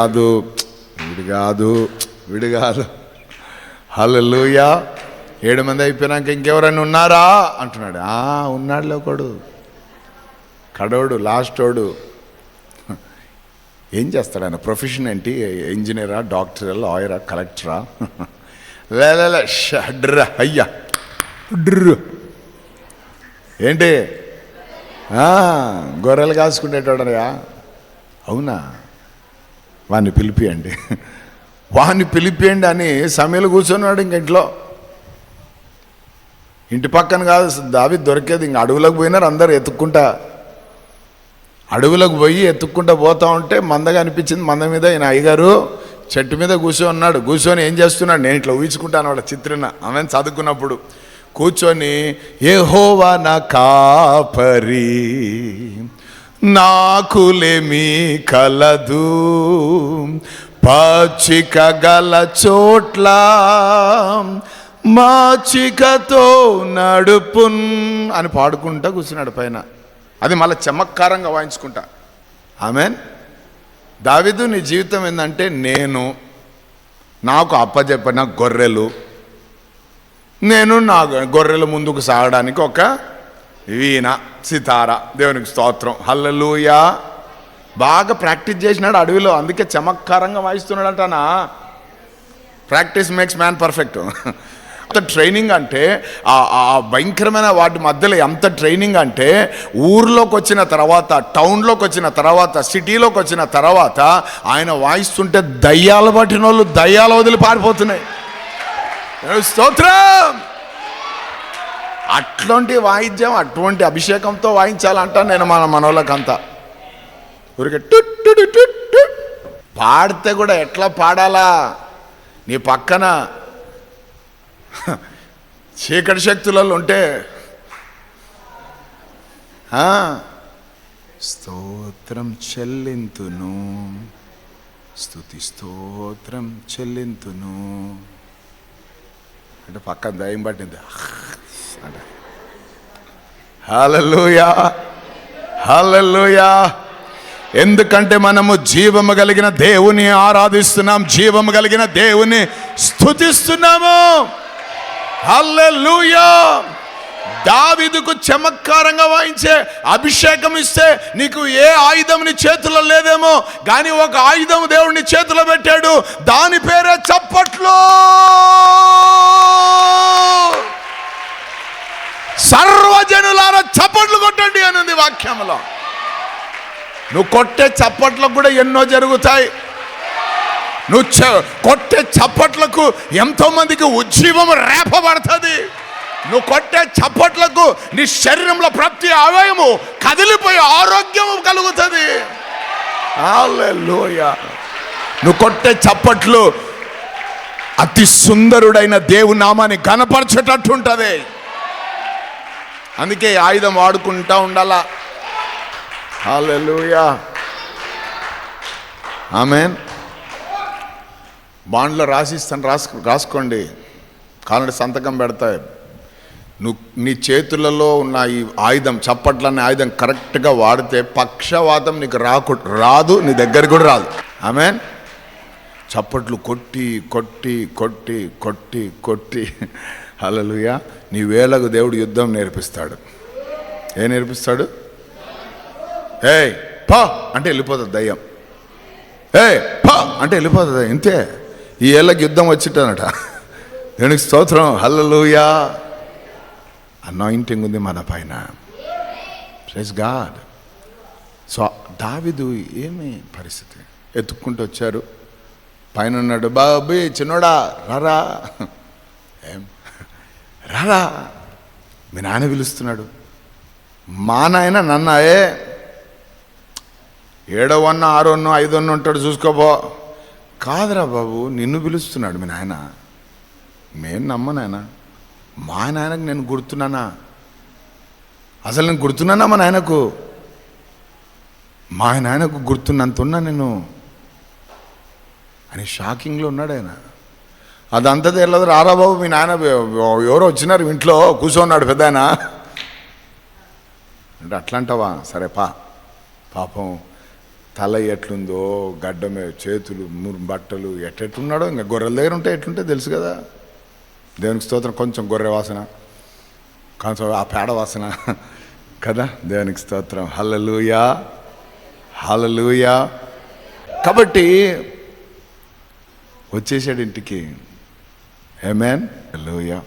కాదు వీడు కాదు వీడు కాదు హల్లెలూయా. ఏడు మంది అయిపోయినాక ఇంకెవరైనా ఉన్నారా? అంటున్నాడు. ఉన్నాడులే ఒకడు. కడోడు లాస్టోడు. ఏం చేస్తాడు ఆయన? ప్రొఫెషన్ ఏంటి? ఇంజనీరా డాక్టరా లాయరా కలెక్టరా? లేలే షడ్ర అయ్యా. డ్రు. ఏంటి? ఆ, గొర్రెలు కాసుకునేటోడయా అవునా? వాడిని పిలిపియండి. వాడిని పిలిపియండి అని సమయంలో కూర్చున్నాడు ఇంక ఇంట్లో. ఇంటి పక్కన కాదు దావి దొరికేది. ఇంక అడవులకు పోయినారు అందరు ఎత్తుక్కుంటా. అడవులకు పోయి ఎత్తుక్కుంటా పోతా ఉంటే మందగా అనిపించింది. మంద మీద ఈయన అయ్యగారు చెట్టు మీద కూర్చొని ఉన్నాడు కూర్చొని ఏం చేస్తున్నాడు? నేను ఇట్లా ఊహించుకుంటాను వాడు చిత్రన ఆమె చదువుకున్నప్పుడు కూర్చొని ఏ హోవా నా కాపరి. నాకులేమి కలదు. పచ్చిక గల చోట్ల మాచికతో నడుపున్ అని పాడుకుంటా కూర్చున్నాడు పైన. అది మళ్ళీ చమత్కారంగా వాయించుకుంటా. ఆమెన్. దావిదు నీ జీవితం ఏంటంటే నేను నాకు అప్పచెప్పిన గొర్రెలు. నేను నా గొర్రెల ముందుకు సాగడానికి ఒక వీణ సితార దేవునికి స్తోత్రం. హల్లెలూయా. బాగా ప్రాక్టీస్ చేసినాడు అడవిలో అందుకే చమత్కారంగా వాయిస్తున్నాడంటనా ప్రాక్టీస్ మేక్స్ మ్యాన్ పర్ఫెక్ట్. అంత ట్రైనింగ్ అంటే ఆ ఆ భయంకరమైన వాటి మధ్యలో ఎంత ట్రైనింగ్ అంటే ఊర్లోకి వచ్చిన తర్వాత టౌన్లోకి వచ్చిన తర్వాత సిటీలోకి వచ్చిన తర్వాత ఆయన వాయిస్తుంటే దయ్యాలు పట్టిన వాళ్ళు దయ్యాలు వదిలి పారిపోతున్నాయి. స్తోత్రం! అట్లాంటి వాయిద్యం అటువంటి అభిషేకంతో వాయించాలంట నేను మన మనోళ్ళకంతా. ఊరికే టుట్టు పాడితే కూడా ఎట్లా పాడాలా? నీ పక్కన చీకటి శక్తులలో ఉంటే ఆ, స్తోత్రం చెల్లింతును. స్తుతి స్తోత్రం చెల్లింతును. అంటే పక్కన దయం పట్టింది. అంట హల్లెలూయా హల్లెలూయా. ఎందుకంటే మనము జీవము కలిగిన దేవుని ఆరాధిస్తున్నాం జీవము కలిగిన దేవుని స్థుతిస్తున్నాము. హల్లెలూయా. దావిదుకు చమత్కారంగా వాయించే అభిషేకం ఇస్తే నీకు ఏ ఆయుధం నీ చేతిలో లేదేమో కానీ ఒక ఆయుధం దేవుడిని చేతిలో పెట్టాడు దాని పేరే చప్పట్లో సర్వజనులారా చప్పట్లు కొట్టండి అనుంది వాక్యంలో నువ్వు కొట్టే చప్పట్లకు కూడా ఎన్నో జరుగుతాయి. నువ్వు కొట్టే చప్పట్లకు ఎంతో మందికి ఉజ్జీవం రేపబడుతుంది. నువ్వు కొట్టే చప్పట్లకు నీ శరీరంలో ప్రతి అవయము కదిలిపోయి ఆరోగ్యము కలుగుతుంది. నువ్వు కొట్టే చప్పట్లు అతి సుందరుడైన దేవు నామాన్ని కనపరచేటట్టు ఉంటుంది. అందుకే ఆయుధం వాడుకుంటా ఉండాలా. హాలూయా ఆమెన్ బాండ్లో రాసిస్తాను రాసు రాసుకోండి. కాలండి సంతకం పెడతాయి నువ్వు నీ చేతులలో ఉన్న ఈ ఆయుధం చప్పట్లనే ఆయుధం కరెక్ట్గా వాడితే పక్షవాతం నీకు రాకు రాదు నీ దగ్గరికి కూడా రాదు. ఆమెన్ చప్పట్లు కొట్టి కొట్టి కొట్టి కొట్టి కొట్టి. హలలుయ నీ వేలకు దేవుడు యుద్ధం నేర్పిస్తాడు. ఏ నేర్పిస్తాడు? ఏయ్ పా అంటే వెళ్ళిపోతుంది దయ్యం. ఏ పా అంటే వెళ్ళిపోతుంది ఇంతే. ఈ ఏళ్ళకి యుద్ధం వచ్చిట్టనట దేవునికి స్తోత్రం. హల్లలుయా. అనాయింటింగ్ ఉంది మన పైన. ప్లస్ గాడ్ సో దావిదు ఏమి పరిస్థితి? ఎత్తుక్కుంటూ వచ్చారు. పైన ఉన్నాడు బాబు చిన్నోడా? రారా. ఏం? రారా మీ నాయన పిలుస్తున్నాడు. మా నాయన నన్నాయే. ఏడవన్న ఆరోన్నో ఐదోన్నో ఉంటాడు చూసుకోబో కాదురా బాబు నిన్ను పిలుస్తున్నాడు మీ నాయన. నేను నమ్మనాయన మా నాయనకు నేను గుర్తున్నానా? అసలు నేను గుర్తున్నానా మా నాయనకు? మా నాయనకు గుర్తున్నంత ఉన్నా నేను. అని షాకింగ్లో ఉన్నాడు ఆయన. అదంతా తెలియదు. రారా బాబు మీ నాయన ఎవరో వచ్చినారు ఇంట్లో కూర్చోన్నాడు పెద్ద ఆయన అంటే అట్లంటావా? సరే పా. పాపం తల ఎట్లుందో గడ్డమే చేతులు బట్టలు ఎట్టెట్లున్నాడో ఇంకా గొర్రెల దగ్గర ఉంటే ఎట్లుంటే తెలుసు కదా. దేవునికి స్తోత్రం కొంచెం గొర్రె వాసన. కొంచెం ఆ పేడ వాసన కదా దేవునికి స్తోత్రం. హలలుయా హలలుయా కాబట్టి వచ్చేసాడు ఇంటికి. ఏమేన్ లోయ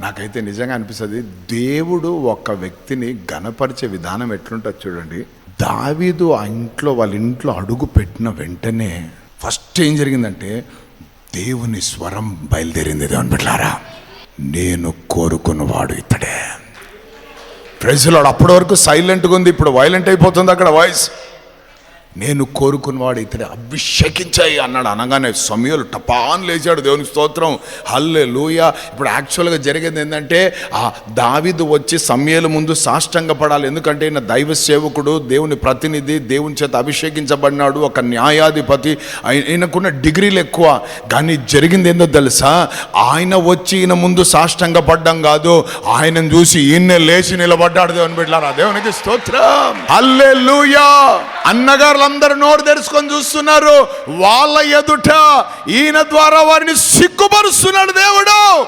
నాకైతే నిజంగా అనిపిస్తుంది దేవుడు ఒక వ్యక్తిని గణపరిచే విధానం ఎట్లుంటుంది చూడండి. దావీదు ఆ ఇంట్లో వాళ్ళ ఇంట్లో అడుగు పెట్టిన వెంటనే ఫస్ట్ ఏం జరిగిందంటే దేవుని స్వరం బయలుదేరింది. దేవుని బిడ్డలారా నేను కోరుకున్నవాడు ఇతడే. ప్రజలు అప్పటి వరకు సైలెంట్గా ఉంది ఇప్పుడు వైలెంట్ అయిపోతుంది అక్కడ వాయిస్ నేను కోరుకున్నవాడు ఇతని అభిషేకించాయి అన్నాడు. అనగానే సమయాలు టపాన్ లేచాడు. దేవుని స్తోత్రం. హల్లే లూయ ఇప్పుడు యాక్చువల్గా జరిగేది ఏంటంటే ఆ దావిదు వచ్చి సమయాల ముందు సాష్టంగా పడాలి. ఎందుకంటే ఈయన దైవ సేవకుడు దేవుని ప్రతినిధి దేవుని చేత అభిషేకించబడినాడు. ఒక న్యాయాధిపతి. ఆయ- ఈయనకున్న డిగ్రీలు ఎక్కువ. కానీ జరిగింది ఏందో తెలుసా? ఆయన వచ్చి ఈయన ముందు సాష్టంగా పడ్డం కాదు. ఆయనను చూసి ఈయన లేచి నిలబడ్డాడు దేవుని బిడ్డారా దేవునికి స్తోత్రం. హల్లే అన్నగారులందరూ నోరు తెరుచుకొని చూస్తున్నారు. వాళ్ళ ఎదుట ఈయన ద్వారా వారిని సిగ్గుపరుస్తున్నాడు దేవుడు.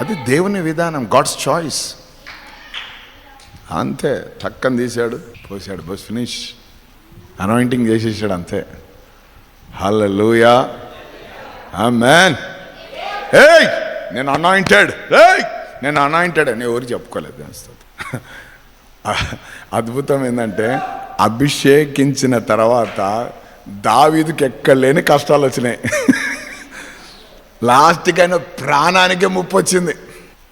అది దేవుని విధానం గాడ్స్ చాయిస్ అంతే టక్కని తీశాడు పోసాడు బస్ ఫినిష్. అనాయింటింగ్ చేసేసాడు అంతే. హలో లూయా మ్యాన్ ఏయ్ నేను అనాయింటెడ్ ఏయ్ నేను అనాయింటెడ్ అని ఎవరు చెప్పుకోలేదు అనిస్తుంది అద్భుతం ఏంటంటే అభిషేకించిన తర్వాత దావీదుకి ఎక్కలేని కష్టాలు వచ్చినాయి. లాస్ట్కి ఆయన ప్రాణానికే ముప్పు వచ్చింది.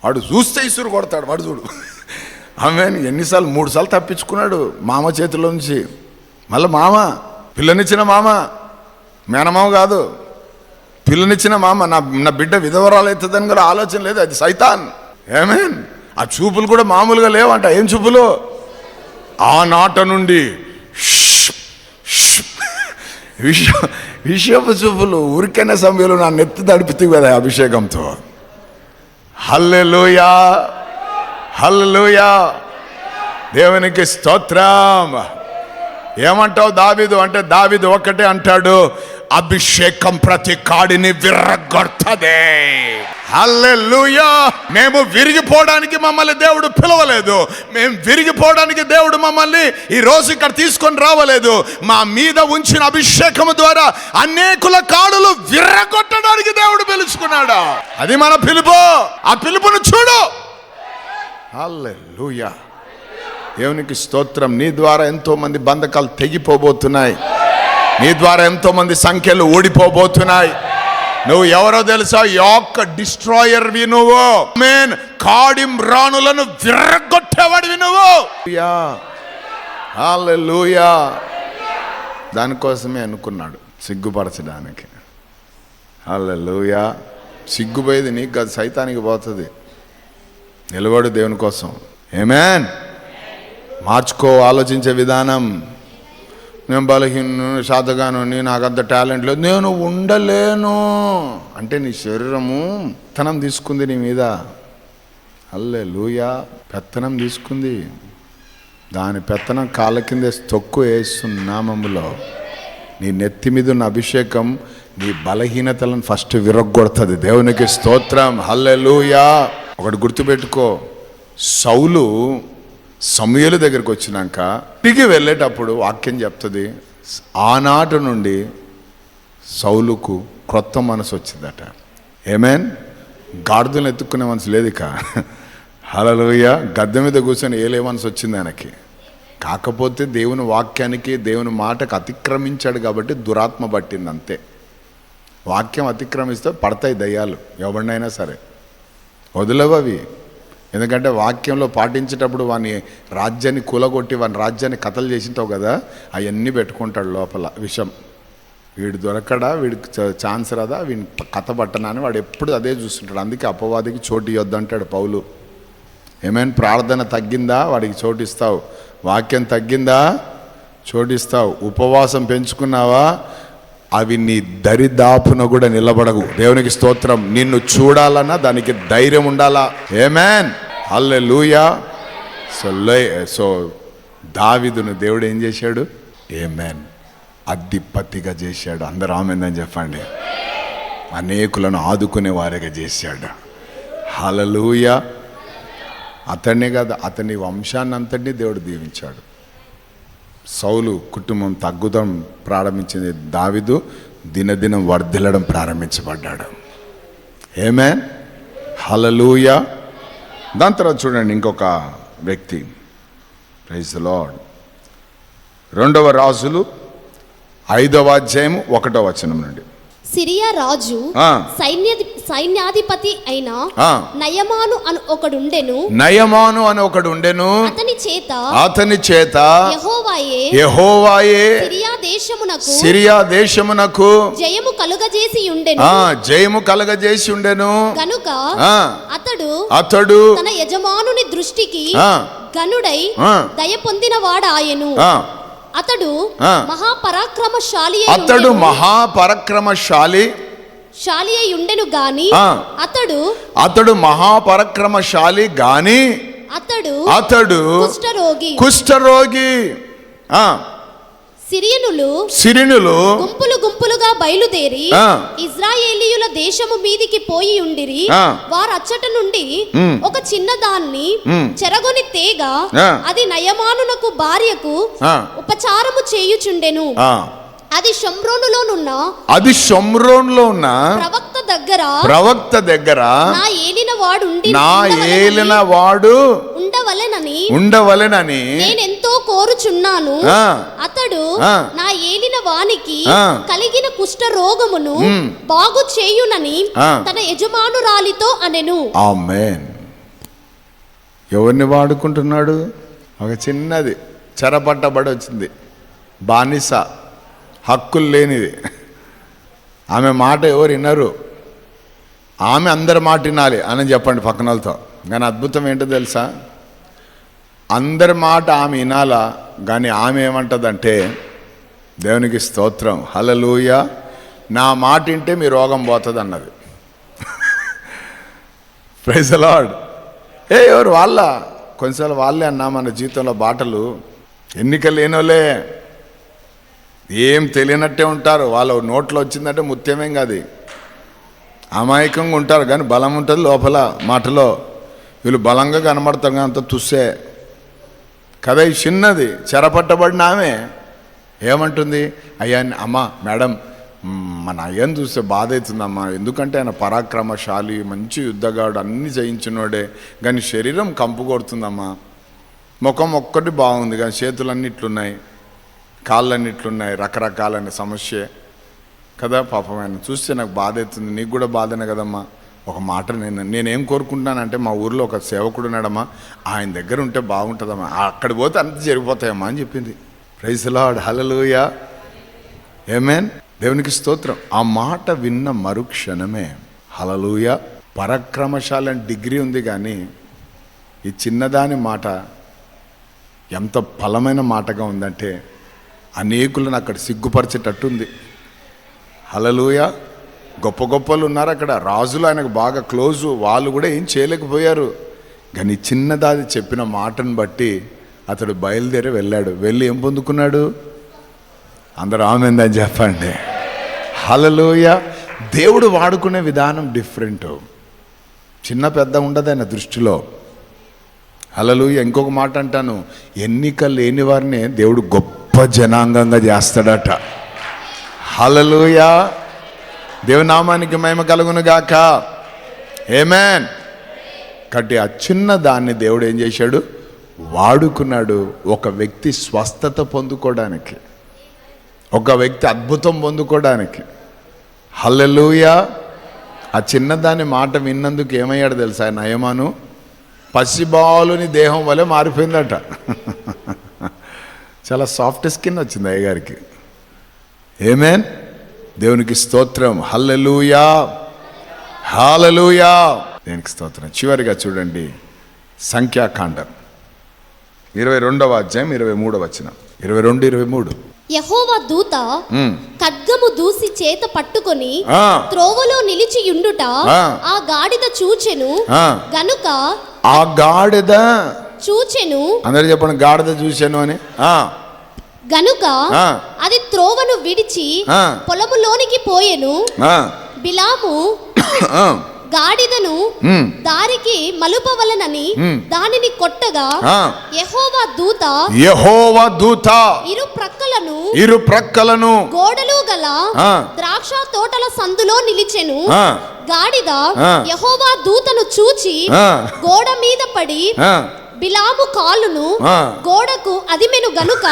వాడు చూస్తే ఇసురు కొడతాడు వాడు చూడు. ఆమె ఎన్నిసార్లు మూడు సార్లు తప్పించుకున్నాడు మామ చేతిలో నుంచి. మళ్ళీ మామ పిల్లనిచ్చిన మామ మేనమామ కాదు. పిల్లనిచ్చిన మామ నా నా బిడ్డ విధవరాలు అవుతుందని కూడా ఆలోచన లేదు అది సైతాన్. ఏమేన్ ఆ చూపులు కూడా మామూలుగా లేవంట. ఏం చూపులు? ఆ నాట నుండి ష్, విష విషపు చూపులు ఉరికైన సమయంలో నా నెత్తి తడిపితే కదా అభిషేకంతో. హల్లెలూయా హల్లెలూయా. దేవునికి స్తోత్రం. ఏమంటావు దావిదు? అంటే దావిదు ఒక్కటే అంటాడు. అభిషేకం ప్రతి కాడిని విర్రగొడతదే హల్లెలూయా! మేము విరిగిపోవడానికి మమ్మల్ని దేవుడు పిలవలేదు. మేము విరిగిపోవడానికి దేవుడు మమ్మల్ని ఈ రోజు ఇక్కడ తీసుకొని రావలేదు. మా మీద ఉంచిన అభిషేకం ద్వారా అనేకుల కాడులు విర్రగొట్టడానికి దేవుడు పిలుచుకున్నాడు? అది మన పిలుపు. ఆ పిలుపును చూడు. హల్లెలూయా! దేవునికి స్తోత్రం. నీ ద్వారా ఎంతో మంది బంధకాలు తెగిపోబోతున్నాయి. నీ ద్వారా ఎంతో మంది సంఖ్యలు ఓడిపోబోతున్నాయి నువ్వు ఎవరో తెలుసా? యొక్క డిస్ట్రాయర్ నువ్వు. మేన్ కాడిం రాణులను విర్రగొట్టేవాడివి నువ్వు. యా దానికోసమే అనుకున్నాడు. సిగ్గుపరచడానికి. లూయా సిగ్గుపోయేది నీకు కాదు సైతానికి పోతుంది. నిలబడు దేవుని కోసం. ఏమేన్ మార్చుకో ఆలోచించే విధానం. నేను బలహీన శాతగాను నాకు అంత టాలెంట్ లేదు. నేను ఉండలేను. అంటే నీ శరీరము పెత్తనం తీసుకుంది నీ మీద. అల్లే లూయా పెత్తనం తీసుకుంది. దాని పెత్తనం కాళ్ళ కింద తొక్కు వేస్తున్నామములో నీ నెత్తి మీద ఉన్న అభిషేకం నీ బలహీనతలను ఫస్ట్ విరగొడుతుంది దేవునికి స్తోత్రం. హల్లెలూయా. ఒకటి గుర్తుపెట్టుకో. సౌలు సమయల దగ్గరికి వచ్చినాక తిరిగి వెళ్ళేటప్పుడు వాక్యం చెప్తుంది ఆనాటి నుండి సౌలుకు క్రొత్త మనసు వచ్చిందట. ఏమేన్ గాడిదలను ఎత్తుక్కునే మనసు లేదు ఇక హలలోయ గద్దె మీద కూర్చొని ఏలే మనసు వచ్చింది ఆయనకి. కాకపోతే దేవుని వాక్యానికి దేవుని మాటకు అతిక్రమించాడు కాబట్టి దురాత్మ పట్టింది అంతే. వాక్యం అతిక్రమిస్తే పడతాయి దయ్యాలు ఎవరినైనా సరే. వదిలేవు అవి. ఎందుకంటే వాక్యంలో పాటించేటప్పుడు వాని రాజ్యాన్ని కూలగొట్టి వాని రాజ్యాన్ని కథలు చేసింటావు కదా అవన్నీ పెట్టుకుంటాడు లోపల విషం. వీడు దొరకడా వీడికి చ- ఛాన్స్ రాదా వీడిని కథ పట్టనా అని వాడు ఎప్పుడు అదే చూస్తుంటాడు. అందుకే అపవాదికి చోటు ఇవ్వద్దంటాడు పౌలు. ఏమైనా ప్రార్థన తగ్గిందా? వాడికి చోటిస్తావు వాక్యం తగ్గిందా? చోటిస్తావు ఉపవాసం పెంచుకున్నావా? అవి నీ దరిదాపున కూడా నిలబడవు. దేవునికి స్తోత్రం. నిన్ను చూడాలన్నా దానికి ధైర్యం ఉండాలా? ఏమేన్ హల్లెలూయా సో లే సో దావిదును దేవుడు ఏం చేశాడు? ఏమేన్ అధిపతిగా చేశాడు. అందరూ ఆమెందని చెప్పండి. అనేకులను ఆదుకునే వారిగా చేశాడు. హలలుయ అతన్నే కాదు అతని వంశాన్ని అంతటినీ దేవుడు దీవించాడు. సౌలు కుటుంబం తగ్గుదం ప్రారంభించింది దావిదు. దినదినం వర్ధిల్లడం ప్రారంభించబడ్డాడు. ఏమే హలలూయ దాని తర్వాత చూడండి ఇంకొక వ్యక్తి. ప్రైజ్ లాడ్ రెండవ రాజులు ఐదవ అధ్యాయము ఒకటో వచనం నుండి. సిరియా రాజు సైన్యాధిపతి అయిన. నయమాను అను ఒకడుండెను. నయమాను అని ఒకడు ఉండెను అతని చేత అతని చేత యెహోవాయే యెహోవాయే సిరియా దేశమునకు సిరియా దేశమునకు జయము కలుగజేసి ఉండెను ఆ జయము కలగజేసి ఉండెను గనుక ఆ. అతడు అతడు తన యజమానుని దృష్టికి. గనుడై. దయ పొందినవాడాయెను. ఆ. అతడు. మహాపరాక్రమశాలి అతడు. మహాపరక్రమశాలి శాలి అయి ఉండెను గాని. అతడు అతడు మహాపరక్రమశాలి గాని అతడు అతడు కుష్ఠరోగి కుష్ఠరోగి సిరియనులు సిరినులు గుంపులు గుంపులుగా బయలుదేరి. ఇజ్రాయేలీయుల దేశము మీదికి పోయి ఉండిరి. వారు అచ్చట నుండి. ఒక చిన్న దాన్ని. చెరగొని తేగ. అది నయమానునకు భార్యకు. ఉపచారము చేయుచుండెను అది షమ్రోనులోనున్న అది షమ్రోన్లో ఉన్న ప్రవక్త దగ్గర ప్రవక్త దగ్గర నా ఏలిన వాడు నా ఏలిన వాడు ఉండవలెనని ఉండవలెనని నేనెంతో కోరుచున్నాను ఆ. అతడు. నా ఏలిన వానికి. కలిగిన కుష్ఠ రోగమును. బాగు చేయునని. తన యజమానురాలితో అనెను ఆమెన్ ఎవరిని వాడుకుంటున్నాడు ఒక చిన్నది చెరపట్టబడి వచ్చింది బానిస హక్కులు లేనిది ఆమె మాట ఎవరు వినరు ఆమె అందరి మాట వినాలి అని చెప్పండి పక్కన వాళ్ళతో కానీ అద్భుతం ఏంటో తెలుసా అందరి మాట ఆమె వినాలా కానీ ఆమె ఏమంటదంటే దేవునికి స్తోత్రం హలలుయ నా మాట వింటే మీ రోగం పోతుంది అన్నది ప్రైజ్ లార్డ్ ఏ ఎవరు వాళ్ళ? కొంచెం వాళ్ళే అన్నా మన జీవితంలో బాటలు ఎన్నిక లేనోలే ఏం తెలియనట్టే ఉంటారు. వాళ్ళ నోట్లో వచ్చిందంటే ముత్యమేం కాదు. అమాయకంగా ఉంటారు కానీ బలం ఉంటుంది లోపల మాటలో. వీళ్ళు బలంగా కనబడతారు అంత తుస్సే. కదా ఈ చిన్నది చెరపట్టబడిన ఆమె ఏమంటుంది? అయ్యా అమ్మా మేడం మన అయ్యని చూస్తే బాధ అవుతుందమ్మా ఎందుకంటే ఆయన పరాక్రమశాలి మంచి యుద్ధగాడు అన్ని జయించినోడే. కానీ శరీరం కంపు కొడుతుందమ్మా. ముఖం ఒక్కటి బాగుంది కానీ చేతులన్నిట్లున్నాయి కాళ్ళన్నిట్లున్నాయి రకరకాలైన సమస్య. కదా పాపం ఆయన చూస్తే నాకు బాధ అవుతుంది నీకు కూడా బాధనే కదమ్మా. ఒక మాట నేను నేనేం కోరుకుంటున్నానంటే మా ఊర్లో ఒక సేవకుడు ఉన్నాడమ్మా. ఆయన దగ్గర ఉంటే బాగుంటుందమ్మా. అక్కడ పోతే అంత జరిగిపోతాయమ్మా అని చెప్పింది. ప్రైజ్ లాడ్ హలలుయా ఏమేన్ దేవునికి స్తోత్రం. ఆ మాట విన్న మరుక్షణమే. హలలుయ పరక్రమశాలని డిగ్రీ ఉంది కానీ ఈ చిన్నదాని మాట ఎంత బలమైన మాటగా ఉందంటే అనేకులను అక్కడ సిగ్గుపరిచేటట్టుంది. హలలుయ గొప్ప గొప్పలు ఉన్నారు అక్కడ. రాజులు ఆయనకు బాగా క్లోజు వాళ్ళు కూడా ఏం చేయలేకపోయారు. కానీ చిన్నదాది చెప్పిన మాటను బట్టి అతడు బయలుదేరి వెళ్ళాడు. వెళ్ళి ఏం పొందుకున్నాడు? అందరూ ఆమెందని చెప్పండి. హలలోయ దేవుడు వాడుకునే విధానం డిఫరెంట్ చిన్న పెద్ద ఉండదు ఆయన దృష్టిలో. హలలు ఇంకొక మాట అంటాను. ఎన్నిక లేని వారిని దేవుడు గొప్ప జనాంగంగా చేస్తాడట. హలలుయా దేవునామానికి మహిమ కలుగును గాక ఏమేన్ కాబట్టి ఆ చిన్న దాన్ని దేవుడు ఏం చేశాడు? వాడుకున్నాడు ఒక వ్యక్తి స్వస్థత పొందుకోవడానికి. ఒక వ్యక్తి అద్భుతం పొందుకోవడానికి. హల్లెలూయా ఆ చిన్నదాని మాట విన్నందుకు ఏమయ్యాడు తెలుసా? నయమాను పసిబాలుని దేహం వలె మారిపోయిందట. చాలా సాఫ్ట్ స్కిన్ వచ్చింది అయ్యగారికి. ఏమేన్ దేవునికి స్తోత్రం. హల్లెలూయా. హాలలుయా దేనికి స్తోత్రం. చివరిగా చూడండి సంఖ్యాకాండం. ఇరవై రెండవ అధ్యాయం ఇరవై మూడవ వచ్చిన ఇరవై రెండు ఇరవై మూడు. యహోవా దూత ఖడ్గము దూసి చేత పట్టుకొని. త్రోవలో నిలిచి యుండుట ఆ. గాడిద చూచెను. గనుక ఆ గాడిద. చూచెను. అందరు చెప్పండి గాడిద చూశాను అని. గనుక. అది త్రోవను విడిచి. పొలములోనికి పోయెను బిలాము గాడిదను దారికి మలుపవలనని. దానిని కొట్టగా. యెహోవా దూత యెహోవా దూత ఇరు ప్రక్కలను ఇరు ప్రక్కలను గోడలు గల. ద్రాక్ష తోటల సందులో నిలిచెను గాడిద. యెహోవా దూతను చూచి. గోడ మీద పడి బిలాము కాలును. గోడకు అదిమెను గనుక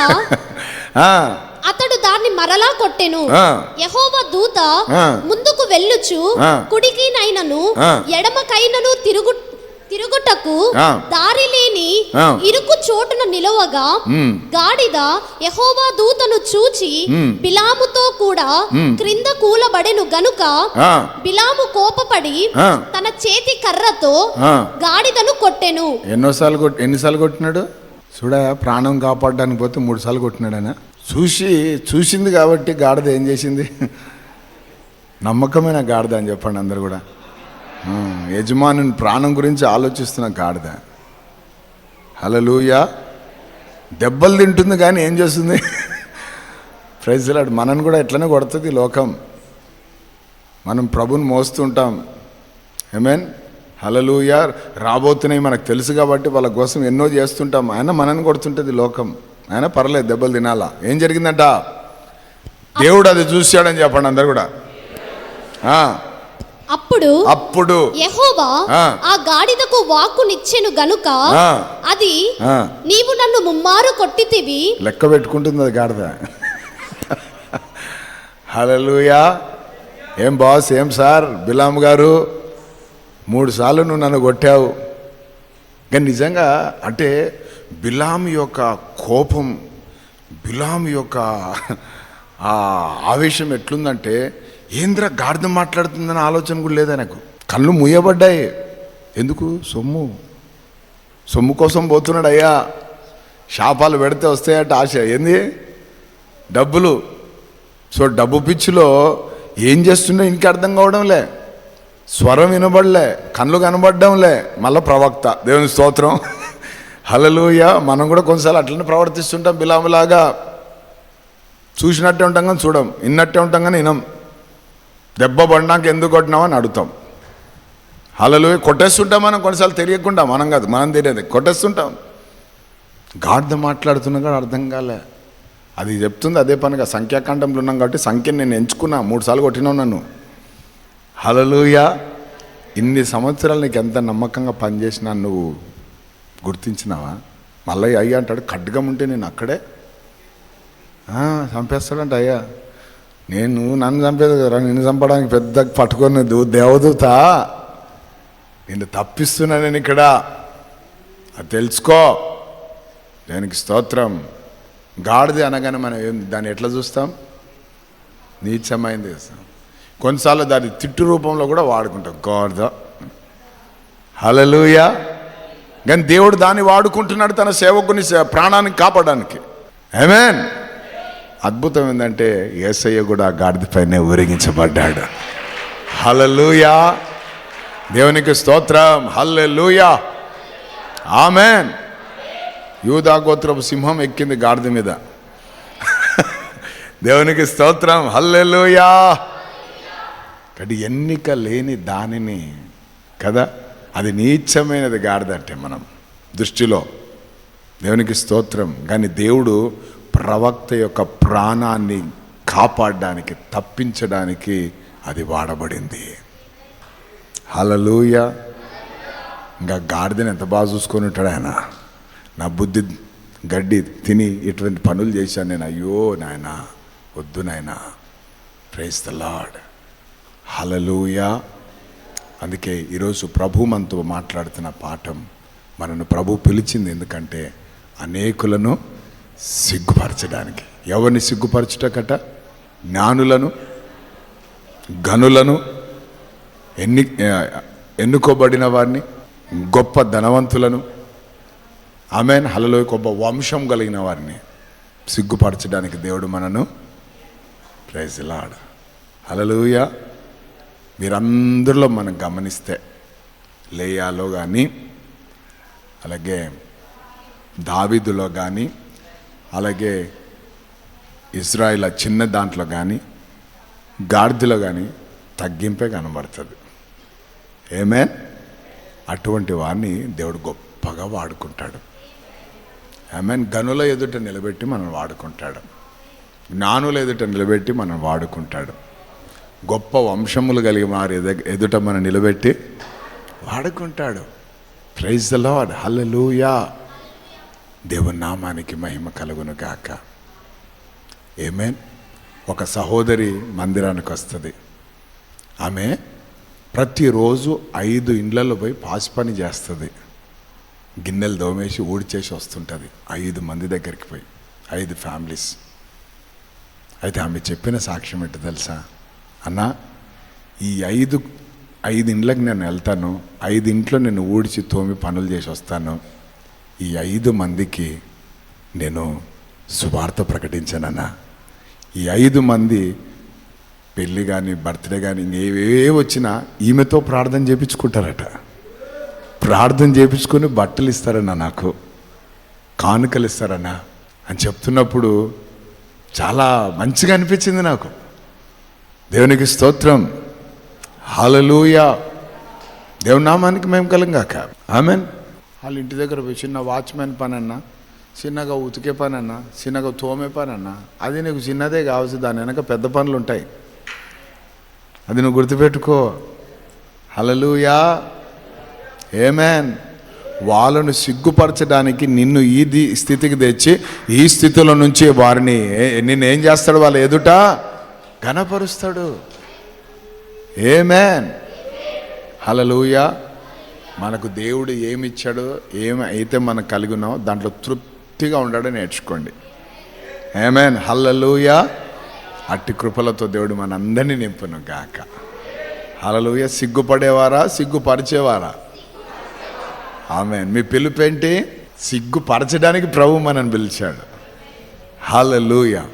అతడు దాన్ని మరలా కొట్టెను. యెహోవా దూత. ముందుకు వెళ్ళుచు. కుడికినైనను. ఎడమకైనను తిరుగు తిరుగుటకు. దారి లేని. ఇరుకు చోటున నిలవగా గాడిద యెహోవా దూతను చూచి. బిలాముతో కూడా. క్రింద కూలబడెను గనుక బిలాము కోపపడి. తన చేతి కర్రతో. గాడిదను కొట్టెను ఎన్నోసార్లు ఎన్నిసార్లు కొట్టినాడు చూడా ప్రాణం కాపాడడానికి పోతే మూడు సార్లు కొట్టినాడు ఆయన చూసి చూసింది కాబట్టి గాడిద ఏం చేసింది? నమ్మకమైన గాడిద అని చెప్పండి అందరు కూడా. యజమానుని ప్రాణం గురించి ఆలోచిస్తున్న గాడిద. హలలుయా దెబ్బలు తింటుంది కానీ ఏం చేస్తుంది? ప్రైజ్లాడు మనని కూడా ఎట్లనే కొడుతుంది లోకం. మనం ప్రభుని మోస్తుంటాం. ఏమేన్ హలలుయ రాబోతున్నాయి మనకు తెలుసు కాబట్టి వాళ్ళ కోసం ఎన్నో చేస్తుంటాం. ఆయన మనని కొడుతుంటుంది లోకం. ఆయన పర్లేదు దెబ్బలు తినాలా. ఏం జరిగిందంట? దేవుడు అది చూశాడని చెప్పండి అందరు కూడా. అప్పుడు అప్పుడు. యెహోవా ఆ. గాడిదకు వాక్కునిచ్చెను గనుక. అది నీవు నన్ను ముమ్మారు కొట్టితివి. లెక్క పెట్టుకుంటుంది అది గాడిద. హలలుయా ఏం బాస్ ఏం సార్? బిలాం గారు మూడు సార్లు నువ్వు నన్ను కొట్టావు. కానీ నిజంగా అంటే బిలాం యొక్క కోపం బిలాం యొక్క ఆ ఆవేశం ఎట్లుందంటే ఏంద్ర గాడిద మాట్లాడుతుందన్న ఆలోచన కూడా లేదా నాకు? కళ్ళు ముయ్యబడ్డాయి ఎందుకు? సొమ్ము. సొమ్ము కోసం పోతున్నాడు అయ్యా శాపాలు పెడితే వస్తాయట ఆశ. ఏంది? డబ్బులు. సో డబ్బు పిచ్చిలో ఏం చేస్తుండో ఇంకా అర్థం కావడంలే. స్వరం వినబడలే. కళ్ళు కనబడడంలే. మళ్ళా ప్రవక్త. దేవుని స్తోత్రం. హలలోయ మనం కూడా కొన్నిసార్లు అట్లనే ప్రవర్తిస్తుంటాం బిలాములాగా. చూసినట్టే ఉంటాం కానీ చూడం విన్నట్టే ఉంటాం కానీ వినం దెబ్బ పడినాక ఎందుకు కొట్టినామని అడుగుతాం. హలలు కొట్టేస్తుంటాం మనం కొన్నిసార్లు తెలియకుండా మనం కాదు మనం తెలియదు. కొట్టేస్తుంటాం. గాడిద మాట్లాడుతున్నా కూడా అర్థం కాలే. అది చెప్తుంది అదే పనిగా సంఖ్యాకాండంలో ఉన్నాం కాబట్టి సంఖ్యను నేను ఎంచుకున్నా మూడు సార్లు కొట్టినావు నన్ను. హలలుయ ఇన్ని సంవత్సరాలు నీకు ఎంత నమ్మకంగా పనిచేసినా నువ్వు గుర్తించినావా? మళ్ళీ అయ్యా అంటాడు ఖడ్గం ఉంటే నేను అక్కడే. చంపేస్తాడంట అయ్యా. నేను నన్ను చంపేది కదా నిన్ను చంపడానికి పెద్ద పట్టుకొని దేవదూత నిన్ను తప్పిస్తున్నా నేను ఇక్కడ. అది తెలుసుకో. దానికి స్తోత్రం? గాడిద అనగానే మనం ఏం దాన్ని ఎట్లా చూస్తాం? నీచమైంది కొన్నిసార్లు దాన్ని తిట్టు రూపంలో కూడా వాడుకుంటాం. గాడిద. హలలుయా కానీ దేవుడు దాన్ని వాడుకుంటున్నాడు తన సేవకుని సే- ప్రాణాన్ని కాపాడడానికి. ఏమేన్ అద్భుతం ఏంటంటే ఏసయ్య కూడా గాడిదపైనే పైనే ఊరేగించబడ్డాడు. హలలుయా దేవునికి స్తోత్రం. హల్లెలూయా ఆమెన్ యూదా గోత్రపు సింహం ఎక్కింది గాడిద మీద. దేవునికి స్తోత్రం. హల్లెలూయా కానీ ఎన్నిక లేని దానిని కదా? అది నీచమైనది గాడిదంటే మనం దృష్టిలో. దేవునికి స్తోత్రం. కానీ దేవుడు ప్రవక్త యొక్క ప్రాణాన్ని కాపాడడానికి తప్పించడానికి అది వాడబడింది. హలలుయ ఇంకా గాడిదని ఎంత బాగా చూసుకొని ఉంటాడు ఆయన. నా బుద్ధి గడ్డి తిని ఇటువంటి పనులు చేశాను నేను. అయ్యో నాయన వద్దు నాయన. ప్రైస్ ద లాడ్ హలలుయా అందుకే ఈరోజు ప్రభు మనతో మాట్లాడుతున్న పాఠం మనను ప్రభు పిలిచింది ఎందుకంటే అనేకులను సిగ్గుపరచడానికి. ఎవరిని సిగ్గుపరచుటకట? జ్ఞానులను గనులను ఎన్ని ఎన్నుకోబడిన వారిని? గొప్ప ధనవంతులను. ఆమెన్. హలలో గొప్ప వంశం కలిగిన వారిని సిగ్గుపరచడానికి దేవుడు మనను ప్రైజ్ లాడ్. మీరందరిలో మనం గమనిస్తే లేయాలో కానీ అలాగే దావీదులో కానీ అలాగే ఇజ్రాయిల్ చిన్న దాంట్లో కానీ గాడిదలో కానీ తగ్గింపే కనబడుతుంది. ఏమే అటువంటి వారిని దేవుడు గొప్పగా వాడుకుంటాడు. ఆమెన్ గనుల ఎదుట నిలబెట్టి మనం వాడుకుంటాడు. జ్ఞానుల ఎదుట నిలబెట్టి మనం వాడుకుంటాడు. గొప్ప వంశములు కలిగి వారి ఎదుట మనం నిలబెట్టి వాడుకుంటాడు. ప్రైజ్ ద లాడ్ హల్లెలూయా దేవుని నామానికి మహిమ కలుగును గాక. ఏమేన్ ఒక సహోదరి మందిరానికి వస్తుంది. ఆమె ప్రతిరోజు ఐదు ఇండ్లలో పోయి పాసి పని చేస్తుంది. గిన్నెలు దోమేసి ఊడిచేసి వస్తుంటుంది. ఐదు మంది దగ్గరికి పోయి ఐదు ఫ్యామిలీస్. అయితే ఆమె చెప్పిన సాక్ష్యం ఏంటి తెలుసా? అన్న ఈ ఐదు ఐదు ఇండ్లకు నేను వెళ్తాను ఐదు ఇంట్లో నేను ఊడిచి తోమి పనులు చేసి వస్తాను. ఈ ఐదు మందికి నేను శుభార్త ప్రకటించానన్నా. ఈ ఐదు మంది పెళ్ళి కానీ బర్త్డే కానీ ఏవే వచ్చినా ఈమెతో ప్రార్థన చేయించుకుంటారట ప్రార్థన చేయించుకొని బట్టలు ఇస్తారన్న నాకు కానుకలు ఇస్తారన్న. అని చెప్తున్నప్పుడు చాలా మంచిగా అనిపించింది నాకు. దేవునికి స్తోత్రం. హలలుయా దేవుని నామానికి మేము కలంగాక ఆమెన్ వాళ్ళ ఇంటి దగ్గర పోయి చిన్న వాచ్మెన్ పని అన్నా చిన్నగా ఉతికే పని అన్నా చిన్నగా తోమే పని అన్నా అది నీకు చిన్నదే కావచ్చు దాని వెనక పెద్ద పనులు ఉంటాయి. అది నువ్వు గుర్తుపెట్టుకో. హలలుయా ఏమేన్ వాళ్ళను సిగ్గుపరచడానికి నిన్ను ఈ స్థితికి తెచ్చి ఈ స్థితిలో నుంచి వారిని ఏ- నిన్ను ఏం చేస్తాడు వాళ్ళ ఎదుట? ఘనపరుస్తాడు ఏమేన్ హలలుయా మనకు దేవుడు ఏమిచ్చాడో ఏమైతే అయితే మనకు కలిగి ఉన్నామో దాంట్లో తృప్తిగా ఉండడం నేర్చుకోండి. ఏమేన్ హల్లలుయా అట్టి కృపలతో దేవుడు మనందరినీ నింపును గాక. హలలుయ సిగ్గుపడేవారా? సిగ్గుపరిచేవారా? ఆమె మీ పిలుపేంటి సిగ్గుపరచడానికి ప్రభు మనని పిలిచాడు. హలలుయా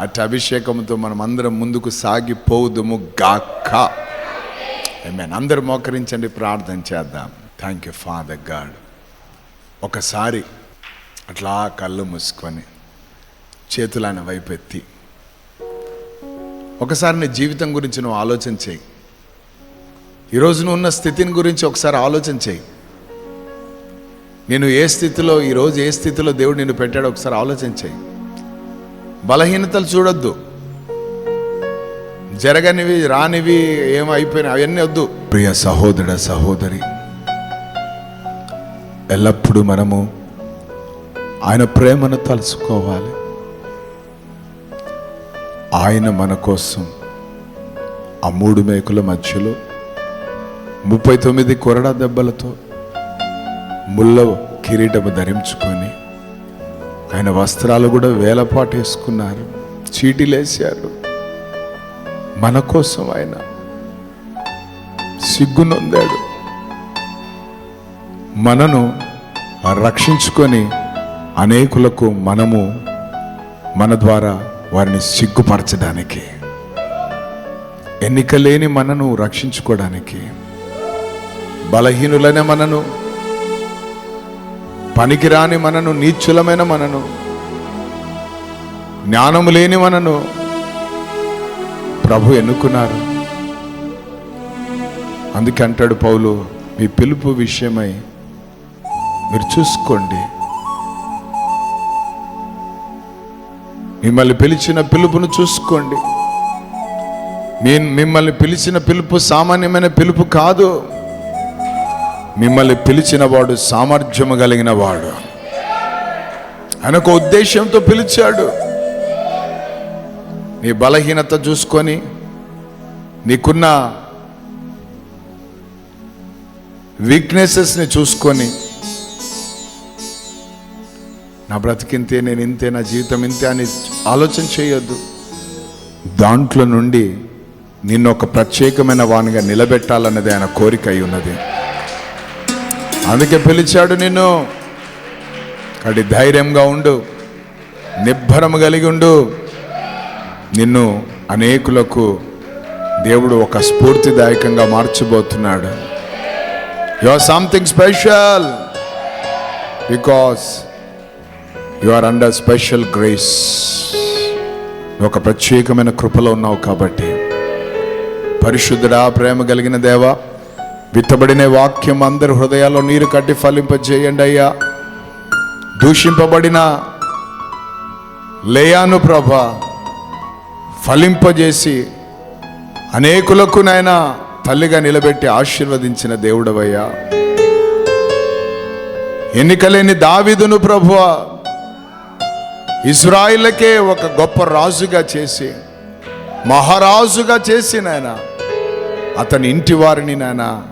అట్టి అభిషేకంతో మనం అందరం ముందుకు సాగిపోదుము గాక. ఆమెన్ అందరూ మోకరించండి ప్రార్థన చేద్దాం. థ్యాంక్ యూ ఫాదర్ గాడ్ ఒకసారి అట్లా కళ్ళు మూసుకొని చేతులు ఆయన వైపు ఎత్తి ఒకసారి నీ జీవితం గురించి నువ్వు ఆలోచన చేయి. ఈరోజు నువ్వు ఉన్న స్థితిని గురించి ఒకసారి ఆలోచన చేయి. నేను ఏ స్థితిలో ఈరోజు ఏ స్థితిలో దేవుడు నిన్ను పెట్టాడో ఒకసారి ఆలోచన చేయి. బలహీనతలు చూడొద్దు. జరగనివి రానివి ఏమైపోయినా అవన్నీ వద్దు. ప్రియ సహోదర సహోదరి ఎల్లప్పుడూ మనము ఆయన ప్రేమను తలుచుకోవాలి ఆయన మన కోసం ఆ మూడు మేకుల మధ్యలో ముప్పై తొమ్మిది కొరడా దెబ్బలతో ముళ్ళ కిరీటము ధరించుకొని ఆయన వస్త్రాలు కూడా వేలపాటు వేసుకున్నారు చీటీలేశారు. మన కోసం ఆయన సిగ్గునొందాడు మనను రక్షించుకొని అనేకులకు మనము మన ద్వారా వారిని సిగ్గుపరచడానికి ఎన్నిక లేని మనను రక్షించుకోవడానికి బలహీనులనే మనను పనికిరాని మనను నీచులమైన మనను జ్ఞానము లేని మనను ప్రభు ఎన్నుకున్నారు. అందుకే అంటాడు పౌలు మీ పిలుపు విషయమై మీరు చూసుకోండి. మిమ్మల్ని పిలిచిన పిలుపును చూసుకోండి. మీ మిమ్మల్ని పిలిచిన పిలుపు సామాన్యమైన పిలుపు కాదు. మిమ్మల్ని పిలిచిన వాడు సామర్థ్యము కలిగిన వాడు ఆయన ఒక ఉద్దేశంతో పిలిచాడు. నీ బలహీనత చూసుకొని నీకున్న వీక్నెసెస్ని చూసుకొని నా బ్రతికింతే నేను ఇంతే నా జీవితం ఇంతే అని ఆలోచన చేయొద్దు. దాంట్లో నుండి నిన్ను ఒక ప్రత్యేకమైన వానిగా నిలబెట్టాలన్నది ఆయన కోరిక అయి ఉన్నది. అందుకే పిలిచాడు నిన్ను. కాబట్టి ధైర్యంగా ఉండు. నిబ్బరం కలిగి ఉండు. నిన్ను అనేకులకు దేవుడు ఒక స్ఫూర్తిదాయకంగా మార్చబోతున్నాడు. You are something special because you are under special grace ఒక ప్రత్యేకమైన కృపలో ఉన్నావు కాబట్టి. పరిశుద్ధుడా ప్రేమ కలిగిన దేవా విత్తబడిన వాక్యం అందరి హృదయాల్లో నీరు కట్టి ఫలింపజేయండి అయ్యా. దూషింపబడిన లేయాను ప్రభ ఫలింపజేసి అనేకులకు నాయన తల్లిగా నిలబెట్టి ఆశీర్వదించిన దేవుడవయ్యా. ఎన్నికలేని దావిదును ప్రభువ ఇజ్రాయిలకే ఒక గొప్ప రాజుగా చేసి మహారాజుగా చేసి నాయన అతని ఇంటి వారిని నాయన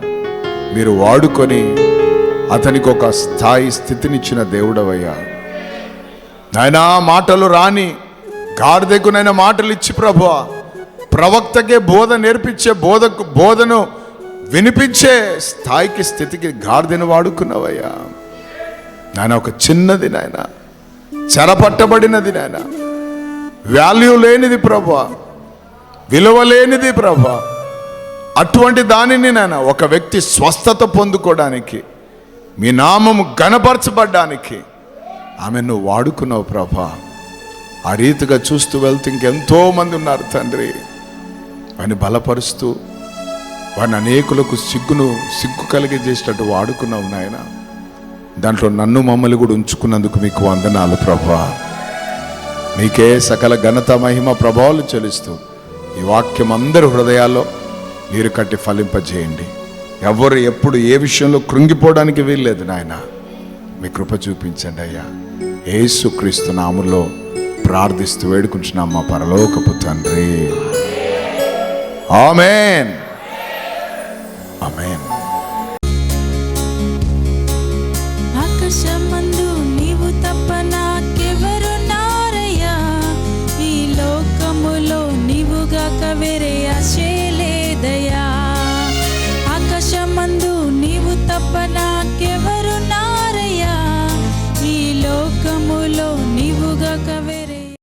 మీరు వాడుకొని అతనికి ఒక స్థాయి స్థితినిచ్చిన దేవుడవయ్యా. నాయనా మాటలు రాని గాడిదకునైనా మాటలు ఇచ్చి ప్రభు ప్రవక్తకే బోధ నేర్పించే బోధకు బోధను వినిపించే స్థాయికి స్థితికి గాడిదను వాడుకున్నావయ్యా. నాయన ఒక చిన్నది నాయన చెరపట్టబడినది నాయన. వాల్యూ లేనిది ప్రభు విలువ లేనిది ప్రభా అటువంటి దానిని నాయన ఒక వ్యక్తి స్వస్థత పొందుకోవడానికి మీ నామము గణపరచబడ్డానికి ఆమె నువ్వు వాడుకున్నావు ప్రభా. ఆ రీతిగా చూస్తూ వెళ్తూ ఇంకెంతో మంది ఉన్నారు తండ్రి. వాడిని బలపరుస్తూ వాడిని అనేకులకు సిగ్గును సిగ్గు కలిగి చేసినట్టు వాడుకున్నావు నాయన. దాంట్లో నన్ను మమ్మల్ని కూడా ఉంచుకున్నందుకు మీకు వందనాలు ప్రభా. మీకే సకల ఘనత మహిమ ప్రభావాలు చెల్లిస్తూ ఈ వాక్యం అందరి హృదయాల్లో నీరు కట్టి ఫలింపజేయండి. ఎవరు ఎప్పుడు ఏ విషయంలో కృంగిపోవడానికి వీల్లేదు నాయన. మీ కృప చూపించండి అయ్యా. ఏసుక్రీస్తు నాములో ప్రార్థిస్తూ వేడుకుంటున్నాం మా పరలోకపు తండ్రి. ఆమెన్. ఆమెన్.